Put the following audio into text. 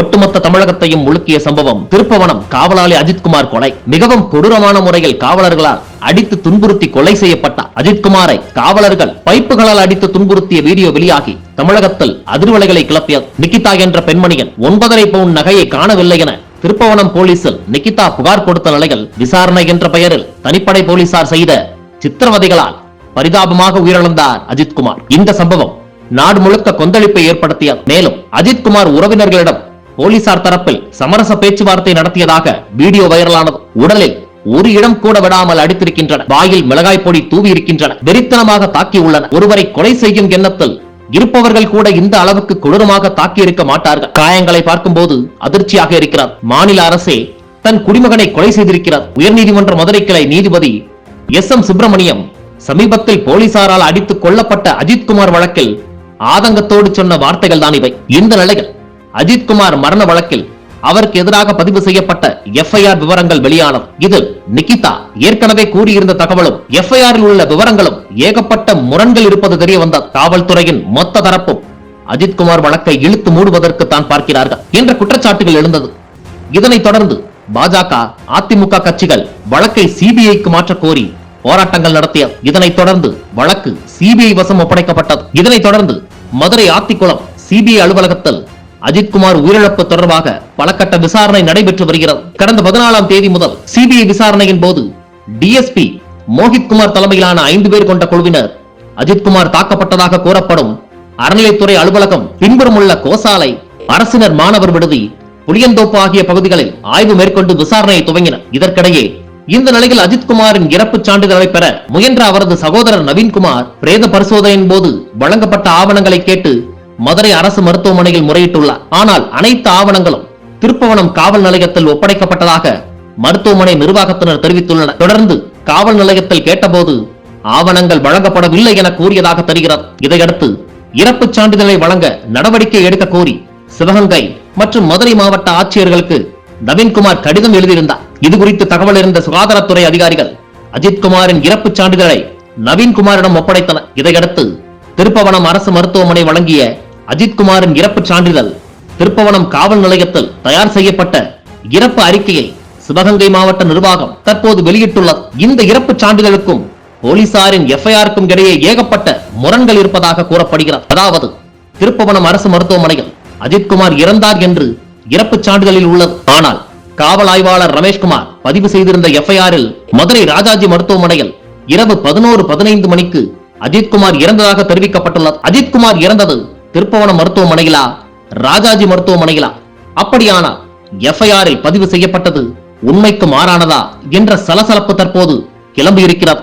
ஒட்டுமொத்த தமிழகத்தையும் முழுக்கிய சம்பவம் திருப்பவனம் காவலாளி அஜித்குமார் கொலை. மிகவும் கொடூரமான முறையில் காவலர்களால் அடித்து துன்புறுத்தி கொலை செய்யப்பட்ட அஜித்குமாரை காவலர்கள் பைப்புகளால் அடித்து துன்புறுத்திய வீடியோ வெளியாகி தமிழகத்தில் அதிர்வலைகளை கிளப்பியது நிகிதா என்ற பெண்மணியின் ஒன்பதரை பவுன் நகையை காணவில்லை என திருப்பவனம் போலீசில் நிகிதா புகார் கொடுத்த நிலையில் விசாரணை என்ற பெயரில் தனிப்படை போலீசார் செய்த சித்திரவதைகளால் பரிதாபமாக உயிரிழந்தார் அஜித்குமார். இந்த சம்பவம் நாடு முழுக்க கொந்தளிப்பை ஏற்படுத்திய மேலும் அஜித்குமார் உறவினர்களிடம் போலீசார் தரப்பில் சமரச பேச்சுவார்த்தை நடத்தியதாக வீடியோ வைரலானது. உடலில் ஒரு இடம் கூட விடாமல் அடித்திருக்கின்றன. வாயில் மிளகாய் பொடி தூவி இருக்கின்றன வெறித்தனமாக தாக்கியுள்ளன. ஒருவரை கொலை செய்யும் எண்ணத்தில் இருப்பவர்கள் கூட இந்த அளவுக்கு கொடூரமாக தாக்கி இருக்க மாட்டார்கள். காயங்களை பார்க்கும்போது அதிர்ச்சியாக இருக்கிறார். மாநில அரசே தன் குடிமகனை கொலை செய்திருக்கிறார். உயர்நீதிமன்ற மதுரை கிளை நீதிபதி எஸ். எம். சுப்பிரமணியம் சமீபத்தில் போலீசாரால் அடித்துக் கொல்லப்பட்ட அஜித்குமார் வழக்கில் ஆதங்கத்தோடு சொன்ன வார்த்தைகள் தான் இவை. இந்த நிலையில் அஜித்குமார் மரண வழக்கில் அவருக்கு எதிராக பதிவு செய்யப்பட்ட எஃப்ஐஆர் விவரங்கள் வெளியானது. இதில் நிகிதா ஏற்கனவே கூறியிருந்த தகவலும் எஃப்ஐஆரில் உள்ள விவரங்களும் ஏகப்பட்ட முரண்கள் இருப்பது தெரிய வந்த காவல்துறையின் மொத்த தரப்பும் அஜித்குமார் வழக்கை இழுத்து மூடுவதற்கு தான் பார்க்கிறார்கள் என்ற குற்றச்சாட்டுகள் எழுந்தது. இதனைத் தொடர்ந்து பாஜக அதிமுக கட்சிகள் வழக்கை சிபிஐக்கு மாற்ற கோரி போராட்டங்கள் நடத்திய இதனைத் தொடர்ந்து வழக்கு சிபிஐ வசம் ஒப்படைக்கப்பட்டது. இதனைத் தொடர்ந்து மதுரை ஆத்திக்குளம் சிபிஐ அலுவலகத்தில் அஜித்குமார் உயிரிழப்பு தொடர்பாக பல கட்ட விசாரணை நடைபெற்று வருகிறது. கடந்த பதினாலாம் தேதி முதல் சிபிஐ விசாரணையின் போது டிஎஸ்பி மோகித்குமார் தலைமையிலான ஐந்து பேர் கொண்ட குழுவினர் அஜித்குமார் தாக்கப்பட்டதாக கூறப்படும் அறநிலைத்துறை அலுவலகம் பின்புறம் உள்ள கோசாலை அரசினர் மாணவர் விடுதி புளியந்தோப்பு ஆகிய பகுதிகளில் ஆய்வு மேற்கொண்டு விசாரணையை துவங்கினர். இதற்கிடையே இந்த நிலையில் அஜித்குமாரின் இறப்பு சான்றிதழை பெற முயன்ற அவரது சகோதரர் நவீன்குமார் பிரேத பரிசோதனையின் போது வழங்கப்பட்ட ஆவணங்களை கேட்டு மதுரை அரசு மருத்துவமனையில் முறையிட்டுள்ளார். ஆனால் அனைத்து ஆவணங்களும் திருப்பவனம் காவல் நிலையத்தில் ஒப்படைக்கப்பட்டதாக மருத்துவமனை நிர்வாகத்தினர் தெரிவித்துள்ளனர். தொடர்ந்து காவல் நிலையத்தில் கேட்டபோது ஆவணங்கள் வழங்கப்படவில்லை என கூறியதாக தெரிகிறது. இதையடுத்து இறப்பு சான்றிதழை வழங்க நடவடிக்கை எடுக்க கோரி சிவகங்கை மற்றும் மதுரை மாவட்ட ஆட்சியர்களுக்கு நவீன்குமார் கடிதம் எழுதியிருந்தார். இது குறித்து தகவல் இருந்த சுகாதாரத்துறை அதிகாரிகள் அஜித்குமாரின் இறப்பு சான்றிதழை நவீன்குமாரிடம் ஒப்படைத்தனர். இதையடுத்து திருப்பவனம் அரசு மருத்துவமனை வழங்கிய அஜித்குமாரின் இறப்பு சான்றிதழ் திருப்பவனம் காவல் நிலையத்தில் தயார் செய்யப்பட்ட இறப்பு அறிக்கையை சிவகங்கை மாவட்ட நிர்வாகம் தற்போது வெளியிட்டுள்ளது. இந்த இறப்பு சான்றிதழுக்கும் போலீசாரின் எஃப்ஐஆருக்கும் இடையே ஏகப்பட்ட முரண்கள் இருப்பதாக கூறப்படுகிறது. அதாவது திருப்பவனம் அரசு மருத்துவமனையில் அஜித்குமார் இறந்தார் என்று இறப்பு சான்றிதழில் உள்ளது. ஆனால் காவல் ஆய்வாளர் ரமேஷ்குமார் பதிவு செய்திருந்த எஃப்ஐஆரில் மதுரை ராஜாஜி மருத்துவமனையில் இரவு பதினோரு பதினைந்து மணிக்கு அஜித்குமார் இறந்ததாக தெரிவிக்கப்பட்டுள்ளது. அஜித்குமார் இறந்தது திருப்பவனம் மருத்துவமனையிலா ராஜாஜி மருத்துவமனையிலா அப்படியானால் எஃப்ஐஆரில் பதிவு செய்யப்பட்டது உண்மைக்கு மாறானதா என்ற சலசலப்பு தற்போது கிளம்பியிருக்கிறது.